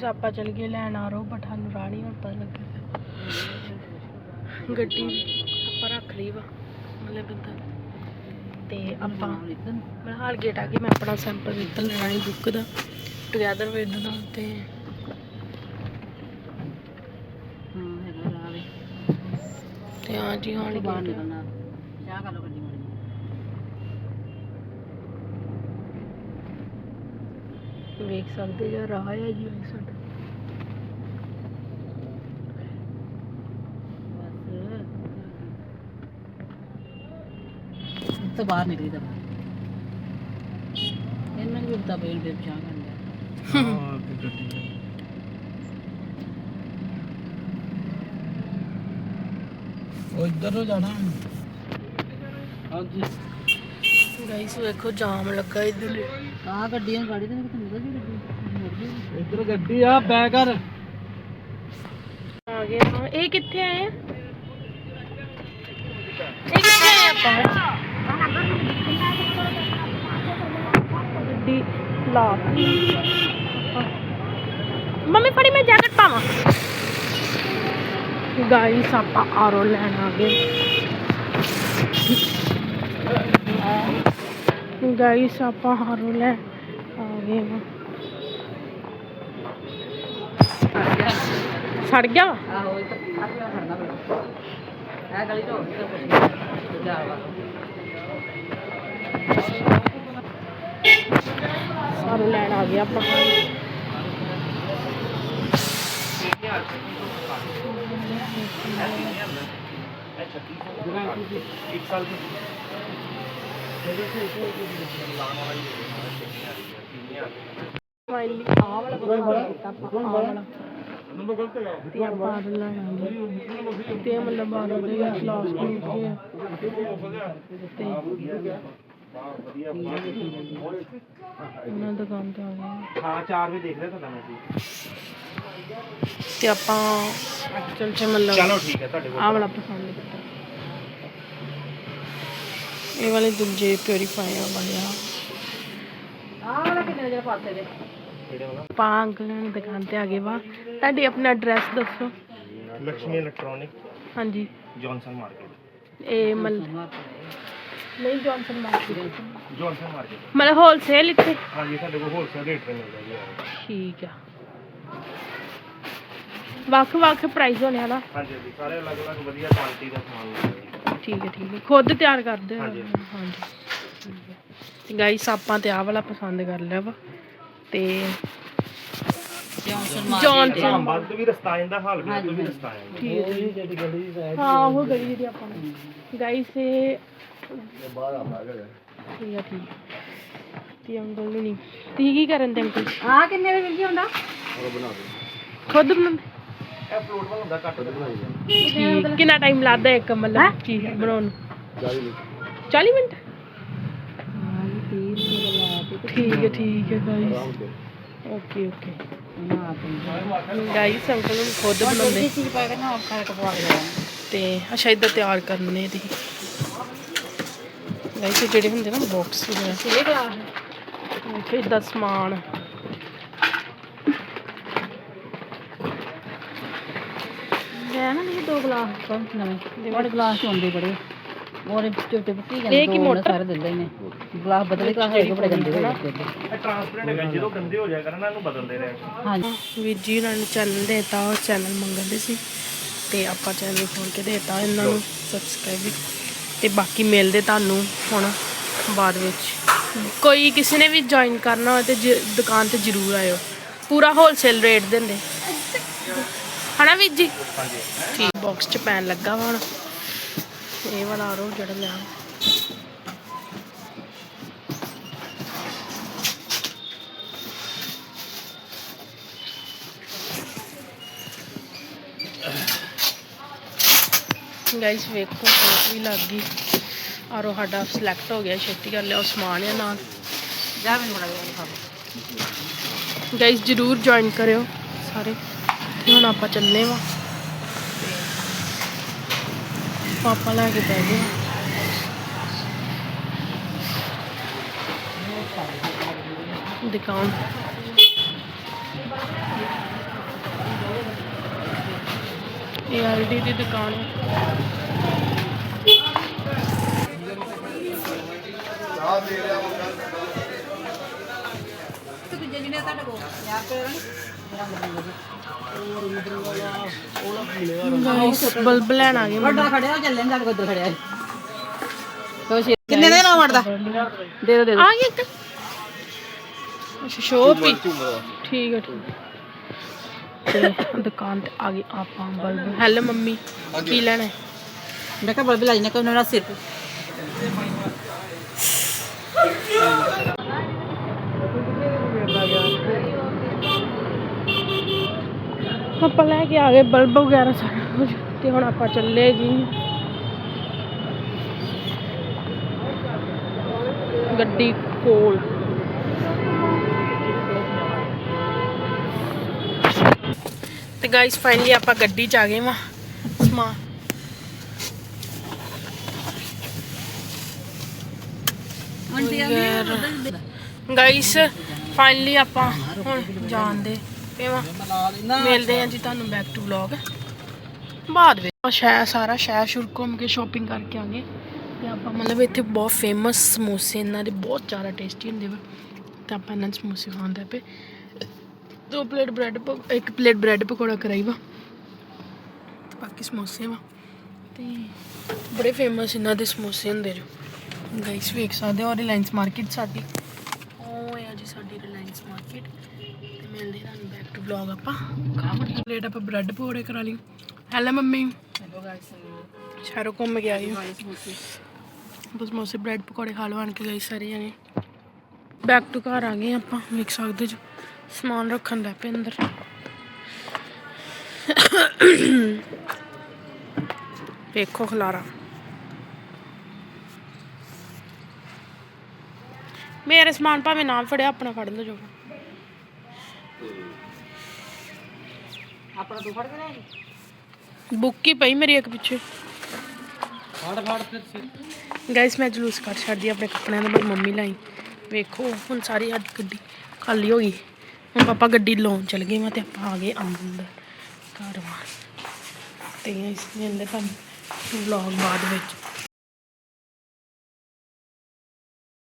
ਆਪਾਂ ਚਲ ਗਏ ਲੈਣ ਆ ਰੋ ਬਟ ਸਾਨੂੰ ਰਾਹ ਨਹੀਂ ਹੁਣ ਪਤਾ ਲੱਗਾ ਗੱਡੀ ਆਪਾਂ ਰੱਖ ਲਈ ਵਾ ਮਤਲਬ ਇੱਦਾਂ ਤੇ ਆਪਾਂ ਫਿਲਹਾਲ ਗੇਟ ਆ ਕੇ ਮੈਂ ਆਪਣਾ ਸੈਂਪਲ ਵਿੱਚ ਲੈਣਾ ਹੈ ਬੁੱਕ ਦਾ। ਟੁਗੇਦਰ ਵਿਦ ਦਾ ਤੇ ਤੇ ਹਾਂ ਜੀ ਹਾਂ ਗੇਟ ਵੇਖ ਸਕਦੇ ਜੋ ਰਾਹ ਹੈ ਜੀ ਉਹ ਸਾਡਾ ਤੋਂ ਬਾਹਰ ਨਿਕਲੀ ਤਾਂ ਇਹਨਾਂ ਨੂੰ ਵੀ ਪਤਾ ਪਈ ਫਿਰ ਚਾਹ ਕਰਨ ਦਾ ਉਹ ਇੱਧਰ ਨੂੰ ਜਾਣਾ ਹਾਂਜੀ ਗਾਈਸ ਵੇਖੋ ਜਾਮ ਲੱਗਾ ਇੱਧਰ ਆ ਗੱਡੀਆਂ ਗਾੜੀ ਤੇ ਕਿਤੇ ਨਿਕਲ ਜੀ ਗੱਡੀ। ਮੁੜ ਗਈ ਇੱਧਰ ਗੱਡੀ ਆ ਬੈ ਕਰ। ਆ ਗਏ ਹਾਂ। ਇਹ ਕਿੱਥੇ ਆਏ ਆ? ਇਹ ਕਿੱਥੇ ਆਏ ਆਪਾਂ? ਗੱਡੀ ਲਾ ਮੰਮੀ ਫੜੀ ਮੈਂ ਜੈਕਟ ਪਾਵਾਂ। ਗਾਈਸ ਆਪਾਂ ਆਰੋ ਲੈ ਆ ਗਏ ਵਾ ਸੜ ਗਿਆ? ਵਾ ਆਹੋ ਇਹ ਤਾਂ ਖੜਨਾ ਪੜਾ ਇਹ ਗਲੀ ਤੋਂ ਜਾ ਵਾ। ਆਰੋ ਲੈਣ ਆ ਗਏ ਆਪਾਂ। ਫਾਈਨਲੀ ਆਹ ਵਾਲਾ ਪਸੰਦ ਕੀਤਾ ਆਪਾਂ ਆਹ ਵਾਲਾ ਤੇ ਆਪਾਂ ਆਰੋ ਲੈਣ ਆ ਤੇ ਮਤਲਬ ਆਰੋ ਦੇ ਲਾਸਟ ਮਿੰਟ ਤੇ ਉਹਨਾਂ ਦੁਕਾਨ ਤੇ ਆ ਗਏ ਹਾਂ ਚਾਰ ਵੀ ਦੇਖ ਲਿਆ ਤੁਹਾਡਾ ਮੈਂ ਤੇ ਆਪਾਂ ਐਕਚੁਅਲ ਚ ਮਤਲਬ ਚਲੋ ਠੀਕ ਹੈ ਤੁਹਾਡੇ ਆਹ ਵਾਲਾ ਪਸੰਦ ਕੀਤਾ। ਇਹ ਵਾਲੇ ਦੂਜੇ ਪਿਉਰੀਫਾਇਰ ਵਾਲੇ ਆ। ਆਹ ਵਾਲਾ ਕਿੰਨੇ ਜਿਹੜੇ ਪਾਸੇ ਦੇ? ਕਿਹੜੇ ਵਾਲਾ? ਆਪਾਂ ਅੰਕਲ ਦੀ ਦੁਕਾਨ ਤੇ ਆ ਗਏ ਵਾ। ਤੁਹਾਡੀ ਆਪਣਾ ਐਡਰੈਸ ਦੱਸੋ। ਲక్ష్ਮੀ ਇਲੈਕਟ੍ਰੋਨਿਕ ਹਾਂਜੀ। ਜੌਨਸਨ ਮਾਰਕੀਟ ਇਹ ਮਲ ਨਹੀਂ ਜੌਨਸਨ ਮਾਰਕੀਟ ਜੌਨਸਨ ਮਾਰਕੀਟ ਮਤਲਬ ਹੋਲਸੇਲ ਇੱਥੇ? ਹਾਂਜੀ ਸਾਡੇ ਕੋਲ ਹੋਲਸੇਲ ਰੇਟ ਤੇ ਮਿਲਦਾ ਜੀ। ਯਾਰ ਠੀਕ ਆ। ਵੱਖ ਵੱਖ ਪ੍ਰਾਈਸ ਹੋਣੇ ਹਨਾ ਹਾਂਜੀ ਸਾਰੇ ਅਲੱਗ ਅਲੱਗ ਵਧੀਆ ਕੁਆਲਿਟੀ ਦਾ ਸਮਾਨ ਮਿਲਦਾ ਜੀ। ਠੀਕ ਹੈ ਠੀਕ ਹੈ। ਖੁਦ ਤਿਆਰ ਕਰਦੇ ਹੋ? ਹਾਂਜੀ। ਠੀਕ ਹੈ। ਤੇ ਗਾਈਸ ਆਪਾਂ ਤੇ ਆਹ ਵਾਲਾ ਪਸੰਦ ਕਰ ਲਿਆ ਵਾ। ਤੇ ਜੌਨਸਨ ਜੌਨਸਨ ਹਾਂ ਤੋਂ ਵੀ ਰਸਤਾ ਆ ਜਾਂਦਾ ਹਾਲ ਤੋਂ ਵੀ ਰਸਤਾ ਆ। ਜਾਂਦਾ ਠੀਕ ਹੈ। ਜੀ। ਜਿਹੜੀ ਗਲੀ ਦੀ ਹਾਂ ਉਹ ਗਲੀ ਜਿਹੜੀ ਆਪਾਂ ਨੂੰ। ਗਾਈਸ ਇਹ ਬਾਹਰ ਆ ਗਿਆ ਠੀਕ ਹੈ ਠੀਕ ਹੈ। ਤੇ ਅੰਕਲ ਨੂੰ ਨਹੀਂ। ਤੁਸੀਂ ਕੀ ਕਰਨ ਦੇ ਅੰਕਲ? ਆ ਕਿੰਨੇ ਦੇ ਮਿਲ ਹੁੰਦਾ ਉਹ ਬਣਾ ਦੇ। ਖੁਦ ਬਣਾਉਂਦੇ ਇਹ ਫਲੋਟ ਵਾਲਾ ਹੁੰਦਾ ਘੱਟ ਤੇ ਬਣਾਈ ਜਾਂਦਾ। ਠੀਕ। ਕਿੰਨਾ ਟਾਈਮ ਲੱਗਦਾ ਇੱਕ ਮਤਲਬ ਚੀਜ਼ ਬਣਾਉਣ ਨੂੰ? 40 ਮਿੰਟ। ਠੀਕ ਹੈ ਠੀਕ ਹੈ। Guys okay okay guys uncle ਨੂੰ ਖੁਦ ਬਣਾਉਂਦੇ। ਤੇ ਅੱਛਾ ਇਦਾਂ ਤਿਆਰ ਕਰਨੇ ਦੀ ਗਾਈਸ ਜਿਹੜੇ ਹੁੰਦੇ ਨਾ ਬਾਕਸ ਵਗੈਰਾ। ਇਹ ਗਲਾਸ ਹੈ ਇੱਥੇ ਇਦਾਂ ਸਮਾਨ। ਮੈਂ ਨਾ ਇਹ ਦੋ ਗਲਾਸ ਤੋਂ ਨਵੇਂ ਬੜੇ ਗਲਾਸ ਹੁੰਦੇ ਬੜੇ। ਉਹਦੇ ਛੋਟੇ ਪੱਕੀ ਇਹ ਜਾਂਦੇ ਕੀ ਦੋ ਮੋਟਰ? ਸਾਰੇ ਦਿੰਦੇ ਨੇ। ਗਲਾਸ ਬਦਲੇ ਗਲਾਸ ਹੋਏ ਬੜੇ ਗੰਦੇ ਹੋਏ ਨੇ। ਇਹ ਟ੍ਰਾਂਸਪੇਰੈਂਟ ਹੈਗਾ ਜਦੋਂ ਗੰਦੇ ਹੋ ਜਾਇਆ ਕਰਨ ਇਹਨੂੰ ਬਦਲਦੇ ਰਹੇ। ਹਾਂਜੀ। ਵੀਰ ਜੀ ਉਹਨਾਂ ਨੇ ਚੈਨਲ ਦੇਤਾ ਉਹ ਚੈਨਲ ਮੰਗਦੇ ਸੀ। ਤੇ ਆਪਾਂ ਚੈਨਲ ਖੋਲ ਕੇ ਦੇਤਾ ਇਹਨਾਂ ਨੂੰ ਸਬਸਕ੍ਰਾਈਬ ਤੇ ਬਾਕੀ ਮਿਲਦੇ ਤੁਹਾਨੂੰ ਹੁਣ ਬਾਅਦ ਵਿੱਚ। ਕੋਈ ਕਿਸੇ ਨੇ ਵੀ ਜੁਆਇਨ ਕਰਨਾ ਹੋਵੇ ਤੇ ਦੁਕਾਨ ਤੇ ਜ਼ਰੂਰ ਆਇਓ। ਪੂਰਾ ਹੋਲਸੇਲ ਰੇਟ ਦਿੰਦੇ। ਹਨਾ ਵੀਰ ਜੀ? ਹਾਂਜੀ। ਠੀਕ। ਬਾਕਸ ਚ ਪੈਣ ਲੱਗਾ ਵਾ ਹੁਣ। ਇਹ ਵਾਲਾ ਰੋ ਜਿਹੜਾ ਲਿਆ। ਗਾਈਸ ਵੇਖੋ ਸੋਚ ਵੀ ਲੱਗ ਗਈ। ਆਰੋ ਸਾਡਾ ਸਿਲੈਕਟ ਹੋ ਗਿਆ ਛੇਤੀ ਕਰ ਲਿਆ ਉਹ ਸਮਾਨ ਆ ਨਾਲ। ਜਾ ਮੈਨੂੰ ਬੜਾ ਖਾ ਗਾਈਸ ਜਰੂਰ ਜੁਆਇਨ ਕਰਿਓ ਸਾਰੇ। ਤੇ ਹੁਣ ਆਪਾਂ ਚੱਲੇ ਵਾ। ਪਾਪਾ ਲੈ ਕੇ ਬਹਿ ਗਏ। ਦੁਕਾਨ ਇਹ ਐਲਡੀ ਦੀ ਦੁਕਾਨ ਹੈ। ਦੂਜੇ ਜਿਹੜੇ ਤੁਹਾਡੇ ਕੋਲ। 50 ਰੁਪਏ ਗਾਇਸ ਬਲਬ ਲੈਣ ਆ ਗਏ ਵੱਡਾ ਖੜਿਆ ਉਹ ਚੱਲੇ ਸਾਡੇ ਕੋਲ ਉੱਧਰ ਖੜਿਆ ਕਿੰਨੇ ਦੇ ਨਾ ਵੜਦਾ ਦੇ ਦੋ ਦੇ ਆ ਗਿਆ ਇੱਕ। ਅੱਛਾ ਸ਼ੋਪ ਹੀ। ਠੀਕ ਹੈ ਠੀਕ ਹੈ। ਤੇ ਦੁਕਾਨ ਤੇ ਆ ਗਏ ਆਪਾਂ ਬਲਬ ਹੈਲੋ ਮੰਮੀ। ਕੀ ਲੈਣਾ ਹੈ? ਮੈਂ ਕਿਹਾ ਬਲਬ ਲਾਈ ਨਾ ਕੋਈ ਮੇਰਾ ਸਿਰ। ਆਪਾਂ ਲੈ ਕੇ ਆ ਗਏ ਬਲਬ ਵਗੈਰਾ ਸਾਰਾ ਕੁਝ ਤੇ ਹੁਣ ਆਪਾਂ ਚੱਲੇ ਜੀ। ਗੱਡੀ ਕੋਲ। ਤੇ ਗਾਇਸ ਫਾਈਨਲੀ ਆਪਾਂ ਗੱਡੀ 'ਚ ਆ ਗਏ ਵਾਂ। ਸਮਾਨ। ਗਾਇਸ ਫਾਈਨਲੀ ਆਪਾਂ ਹੁਣ ਜਾਣਦੇ ਪੇਵਾ ਮਿਲਦੇ ਆਂ ਜੀ ਤੁਹਾਨੂੰ ਬੈਕ ਟੂ ਵਲੌਗ ਬਾਅਦ ਵਿੱਚ ਸ਼ਹਿਰ ਸਾਰਾ ਸ਼ਹਿਰ ਸ਼ੁਰ ਘੁੰਮ ਕੇ ਸ਼ਾਪਿੰਗ ਕਰਕੇ ਆਂਗੇ ਤੇ ਆਪਾਂ ਮਤਲਬ ਇੱਥੇ ਬਹੁਤ ਫੇਮਸ ਸਮੋਸੇ ਇਹਨਾਂ ਦੇ ਬਹੁਤ ਜ਼ਿਆਦਾ ਟੇਸਟੀ ਹੁੰਦੇ ਵਾ। ਤੇ ਆਪਾਂ ਇਹਨਾਂ ਸਮੋਸੇ ਖਾਂਦੇ ਪਏ। ਦੋ ਪਲੇਟ ਬ੍ਰੈਡ ਇੱਕ ਪਲੇਟ ਬ੍ਰੈਡ ਪਕੌੜਾ ਕਰਾਈ ਵਾ। ਬਾਕੀ ਸਮੋਸੇ ਵਾ। ਤੇ ਬੜੇ ਫੇਮਸ ਇਹਨਾਂ ਦੇ ਸਮੋਸੇ ਹੁੰਦੇ ਜੋ। ਗਾਈਸ ਵੇਖ ਸਕਦੇ ਹੋ ਰਿਲਾਇੰਸ ਮਾਰਕੀਟ ਸਾਡੀ। ਸਾਡੀ ਰਿਲਾਇੰਸ ਮਾਰਕੀਟ ਤੇ ਮਿਲਦੇ ਤੁਹਾਨੂੰ ਬੈਕ ਟੂ ਵਲੌਗ ਆਪਾਂ। ਖਾਵਣ ਪਲੇਟ ਆਪਾਂ ਬ੍ਰੈਡ ਪਕੌੜੇ ਕਰਾ ਲਈ ਹੈਲੋ ਮੰਮੀ। ਸ਼ਹਿਰੋਂ ਘੁੰਮ ਕੇ ਆਈ ਬਸ ਮੋਸੇ। ਬ੍ਰੈਡ ਪਕੌੜੇ ਖਾ ਲਵਾਂ ਕੇ ਗਈ ਸਾਰੇ ਜਣੇ। ਬੈਕ ਟੂ ਘਰ ਆ ਗਏ ਆਪਾਂ ਵੇਖ ਸਕਦੇ ਜੋ। ਸਮਾਨ ਰੱਖਣ ਦਾ ਪਏ ਅੰਦਰ। ਵੇਖੋ ਖਲਾਰਾ। ਮੇਰੇ ਸਮਾਨ ਭਾਵੇਂ ਨਾ ਫੜਿਆ ਆਪਣਾ ਫੜ ਲਓ ਜੋ। ਆਪਣਾ ਤੂੰ ਫੜ ਕੇ ਲੈ ਬੁੱਕ ਹੀ ਪਈ ਮੇਰੀ ਇੱਕ ਪਿੱਛੇ। ਫੜ ਫੜ ਫਿਰ ਗਾਇਸ ਮੈਂ ਜਲੂਸ ਕੱਢ ਛੱਡਦੀ ਆਪਣੇ ਕੱਪੜਿਆਂ ਦਾ ਬਸ ਮੰਮੀ ਲਾਈ। ਵੇਖੋ ਹੁਣ ਸਾਰੀ ਅੱਜ ਗੱਡੀ ਖਾਲੀ ਹੋ ਗਈ। ਹੁਣ ਪਾਪਾ ਗੱਡੀ ਲਾਉਣ ਚਲ ਗਏ ਮੈਂ ਤੇ ਆਪਾਂ ਆ ਗਏ ਅੰਦਰ। ਘਰ ਵਾਂ ਤੇ ਇਸ ਨੇ ਅੰਦਰ ਤੁਹਾਨੂੰ ਵਲੌਗ ਬਾਅਦ ਵਿੱਚ।